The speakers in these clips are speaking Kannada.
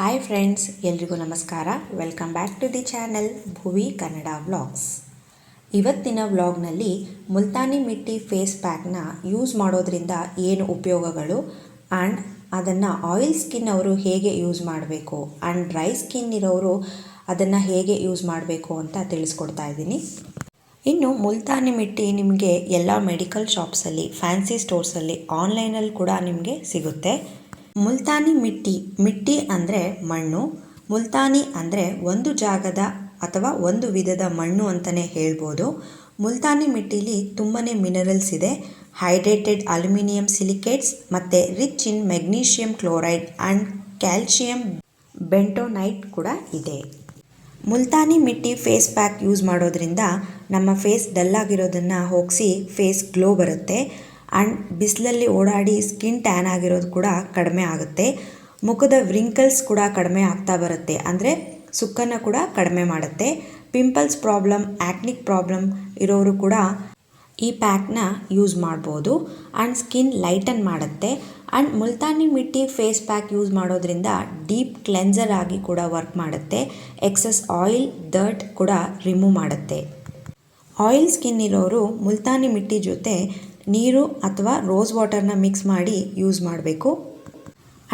ಹಾಯ್ ಫ್ರೆಂಡ್ಸ್ ಎಲ್ರಿಗೂ ನಮಸ್ಕಾರ. Welcome back to the channel Bhuvi Kannada vlogs ಇವತ್ತಿನ ವ್ಲಾಗ್ನಲ್ಲಿ ಮುಲ್ತಾನಿ ಮಿಟ್ಟಿ ಫೇಸ್ ಪ್ಯಾಕ್ನ ಯೂಸ್ ಮಾಡೋದ್ರಿಂದ ಏನು ಉಪಯೋಗಗಳು ಆ್ಯಂಡ್ ಅದನ್ನು ಆಯಿಲ್ ಸ್ಕಿನ್ ಅವರು ಹೇಗೆ ಯೂಸ್ ಮಾಡಬೇಕು ಆ್ಯಂಡ್ ಡ್ರೈ ಸ್ಕಿನ್ ಇರೋರು ಅದನ್ನು ಹೇಗೆ ಯೂಸ್ ಮಾಡಬೇಕು ಅಂತ ತಿಳಿಸ್ಕೊಡ್ತಾ ಇದ್ದೀನಿ. ಇನ್ನು ಮುಲ್ತಾನಿ ಮಿಟ್ಟಿ ನಿಮಗೆ ಎಲ್ಲ ಮೆಡಿಕಲ್ ಶಾಪ್ಸಲ್ಲಿ ಫ್ಯಾನ್ಸಿ ಸ್ಟೋರ್ಸಲ್ಲಿ ಆನ್ಲೈನಲ್ಲಿ ಕೂಡ ನಿಮಗೆ ಸಿಗುತ್ತೆ. ಮುಲ್ತಾನಿ ಮಿಟ್ಟಿ ಮಿಟ್ಟಿ ಅಂದರೆ ಮಣ್ಣು, ಮುಲ್ತಾನಿ ಅಂದರೆ ಒಂದು ಜಾಗದ ಅಥವಾ ಒಂದು ವಿಧದ ಮಣ್ಣು ಅಂತಲೇ ಹೇಳ್ಬೋದು. ಮುಲ್ತಾನಿ ಮಿಟ್ಟಿಲಿ ತುಂಬಾ ಮಿನರಲ್ಸ್ ಇದೆ. ಹೈಡ್ರೇಟೆಡ್ ಅಲ್ಯೂಮಿನಿಯಂ ಸಿಲಿಕೇಟ್ಸ್ ಮತ್ತು rich in magnesium chloride and calcium bentonite ಕೂಡ ಇದೆ. Multani mitti face pack use ಮಾಡೋದ್ರಿಂದ ನಮ್ಮ ಫೇಸ್ ಡಲ್ಲಾಗಿರೋದನ್ನು ಹೋಗಿಸಿ ಫೇಸ್ ಗ್ಲೋ ಬರುತ್ತೆ. ಆ್ಯಂಡ್ ಬಿಸಿಲಲ್ಲಿ ಓಡಾಡಿ ಸ್ಕಿನ್ ಟ್ಯಾನ್ ಆಗಿರೋದು ಕೂಡ ಕಡಿಮೆ ಆಗುತ್ತೆ. ಮುಖದ ವ್ರಿಂಕಲ್ಸ್ ಕೂಡ ಕಡಿಮೆ ಆಗ್ತಾ ಬರುತ್ತೆ. ಅಂದರೆ ಸುಕ್ಕನ್ನು ಕೂಡ ಕಡಿಮೆ ಮಾಡುತ್ತೆ. ಪಿಂಪಲ್ಸ್ ಪ್ರಾಬ್ಲಮ್ ಆ್ಯಕ್ನಿಕ್ ಪ್ರಾಬ್ಲಮ್ ಇರೋರು ಕೂಡ ಈ ಪ್ಯಾಕ್ನ ಯೂಸ್ ಮಾಡ್ಬೋದು. ಆ್ಯಂಡ್ ಸ್ಕಿನ್ ಲೈಟನ್ ಮಾಡುತ್ತೆ. And Multani mitti face pack use ಮಾಡೋದ್ರಿಂದ ಡೀಪ್ ಕ್ಲೆನ್ಸರ್ ಆಗಿ ಕೂಡ ವರ್ಕ್ ಮಾಡುತ್ತೆ. ಎಕ್ಸಸ್ ಆಯಿಲ್ ಡರ್ಟ್ ಕೂಡ ರಿಮೂವ್ ಮಾಡುತ್ತೆ. ಆಯಿಲ್ ಸ್ಕಿನ್ ಇರೋರು ಮುಲ್ತಾನಿ ಮಿಟ್ಟಿ ಜೊತೆ ನೀರು ಅಥವಾ ರೋಸ್ ವಾಟರ್ನ ಮಿಕ್ಸ್ ಮಾಡಿ ಯೂಸ್ ಮಾಡಬೇಕು.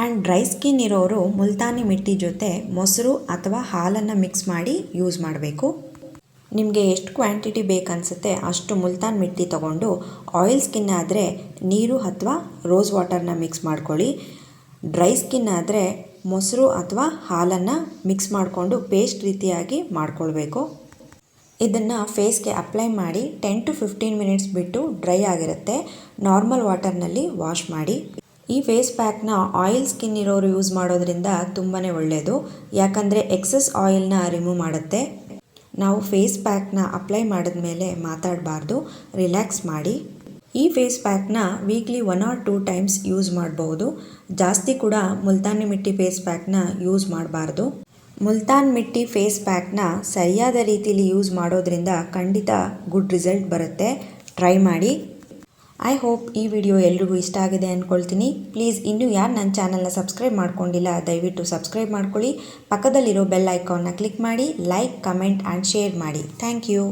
ಆ್ಯಂಡ್ ಡ್ರೈ ಸ್ಕಿನ್ ಇರೋರು ಮುಲ್ತಾನಿ ಮಿಟ್ಟಿ ಜೊತೆ ಮೊಸರು ಅಥವಾ ಹಾಲನ್ನು ಮಿಕ್ಸ್ ಮಾಡಿ ಯೂಸ್ ಮಾಡಬೇಕು. ನಿಮಗೆ ಎಷ್ಟು ಕ್ವಾಂಟಿಟಿ ಬೇಕನ್ಸುತ್ತೆ ಅಷ್ಟು ಮುಲ್ತಾನ್ ಮಿಟ್ಟಿ ತಗೊಂಡು ಆಯಿಲ್ ಸ್ಕಿನ್ ಆದರೆ ನೀರು ಅಥವಾ ರೋಸ್ ವಾಟರ್ನ ಮಿಕ್ಸ್ ಮಾಡ್ಕೊಳ್ಳಿ. ಡ್ರೈ ಸ್ಕಿನ್ ಆದರೆ ಮೊಸರು ಅಥವಾ ಹಾಲನ್ನು ಮಿಕ್ಸ್ ಮಾಡಿಕೊಂಡು ಪೇಸ್ಟ್ ರೀತಿಯಾಗಿ ಮಾಡ್ಕೊಳ್ಬೇಕು. ಇದನ್ನು ಫೇಸ್ಗೆ ಅಪ್ಲೈ ಮಾಡಿ ಟೆನ್ ಟು ಫಿಫ್ಟೀನ್ ಮಿನಿಟ್ಸ್ ಬಿಟ್ಟು ಡ್ರೈ ಆಗಿರುತ್ತೆ. ನಾರ್ಮಲ್ ವಾಟರ್ನಲ್ಲಿ ವಾಶ್ ಮಾಡಿ. ಈ ಫೇಸ್ ಪ್ಯಾಕ್ನ ಆಯಿಲ್ ಸ್ಕಿನ್ ಇರೋರು ಯೂಸ್ ಮಾಡೋದ್ರಿಂದ ತುಂಬಾ ಒಳ್ಳೆಯದು ಯಾಕಂದರೆ ಎಕ್ಸಸ್ ಆಯಿಲ್ನ ರಿಮೂವ್ ಮಾಡುತ್ತೆ. ನಾವು ಫೇಸ್ ಪ್ಯಾಕ್ನ ಅಪ್ಲೈ ಮಾಡಿದ ಮೇಲೆ ಮಾತಾಡಬಾರ್ದು. ರಿಲ್ಯಾಕ್ಸ್ ಮಾಡಿ. ಈ face ಪ್ಯಾಕ್ನ weekly one or two times use ಮಾಡಬಹುದು ಜಾಸ್ತಿ ಕೂಡ ಮುಲ್ತಾನಿ ಮಿಟ್ಟಿ ಫೇಸ್ ಪ್ಯಾಕ್ನ ಯೂಸ್ ಮಾಡಬಾರ್ದು. ಮುಲ್ತಾನ್ ಮಿಟ್ಟಿ ಫೇಸ್ ಪ್ಯಾಕ್ನ ಸರಿಯಾದ ರೀತಿಲಿ ಯೂಸ್ ಮಾಡೋದ್ರಿಂದ ಖಂಡಿತ ಗುಡ್ ರಿಸಲ್ಟ್ ಬರುತ್ತೆ. ಟ್ರೈ ಮಾಡಿ. ಐ ಹೋಪ್ ಈ ವಿಡಿಯೋ ಎಲ್ರಿಗೂ ಇಷ್ಟ ಆಗಿದೆ ಅಂದ್ಕೊಳ್ತೀನಿ ಪ್ಲೀಸ್ ಇನ್ನೂ ಯಾರು ನನ್ನ ಚಾನಲ್ನ ಸಬ್ಸ್ಕ್ರೈಬ್ ಮಾಡ್ಕೊಂಡಿಲ್ಲ, ದಯವಿಟ್ಟು ಸಬ್ಸ್ಕ್ರೈಬ್ ಮಾಡ್ಕೊಳ್ಳಿ. ಪಕ್ಕದಲ್ಲಿರೋ ಬೆಲ್ ಐಕಾನ್ನ ಕ್ಲಿಕ್ ಮಾಡಿ ಲೈಕ್ ಕಮೆಂಟ್ ಆ್ಯಂಡ್ ಶೇರ್ ಮಾಡಿ. Thank you